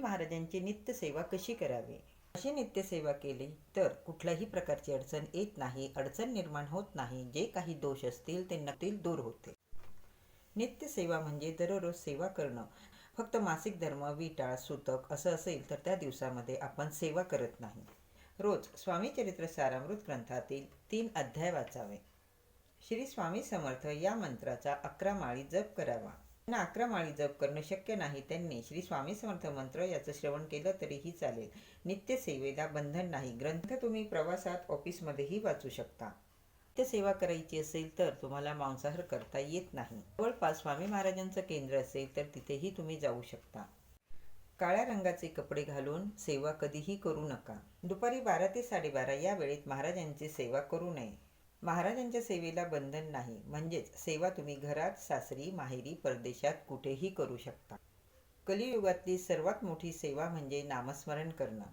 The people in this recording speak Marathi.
महाराजांची नित्यसेवा कशी करावी? अशी नित्यसेवा केली तर कुठल्याही प्रकारची अडचण येत नाही अडचण निर्माण होत नाही. जे काही दोष असतील ते नक्कील दूर होते. नित्यसेवा म्हणजे दररोज सेवा करणं. फक्त मासिक धर्म विटाळ सुतक असं असेल तर त्या दिवसामध्ये आपण सेवा करत नाही. रोज स्वामीचरित्र सारामृत ग्रंथातील तीन अध्याय वाचावे. श्री स्वामी समर्थ या मंत्राचा अकरा माळी जप करावा. त्यांना अकरा माळी जप करणं शक्य नाही. त्यांनी श्री स्वामी समर्थ मंत्र याचं श्रवण केलं तरीही चालेल. नित्य सेवेला बंधन नाही. ग्रंथ तुम्ही प्रवासात ऑफिसमध्येही वाचू शकता. नित्य सेवा करायची असेल तर तुम्हाला मांसाहार करता येत नाही. जवळपास स्वामी महाराजांचं केंद्र असेल तर तिथेही तुम्ही जाऊ शकता. काळ्या रंगाचे कपडे घालून सेवा कधीही करू नका. दुपारी बारा ते साडेबारा या वेळेत महाराजांची सेवा करू नये. महाराजांच्या सेवेला बंधन नाही. म्हणजेच सेवा तुम्ही घरात सासरी माहेरी परदेशात कुठेही करू शकता. कलियुगातली सर्वात मोठी सेवा म्हणजे नामस्मरण करणं.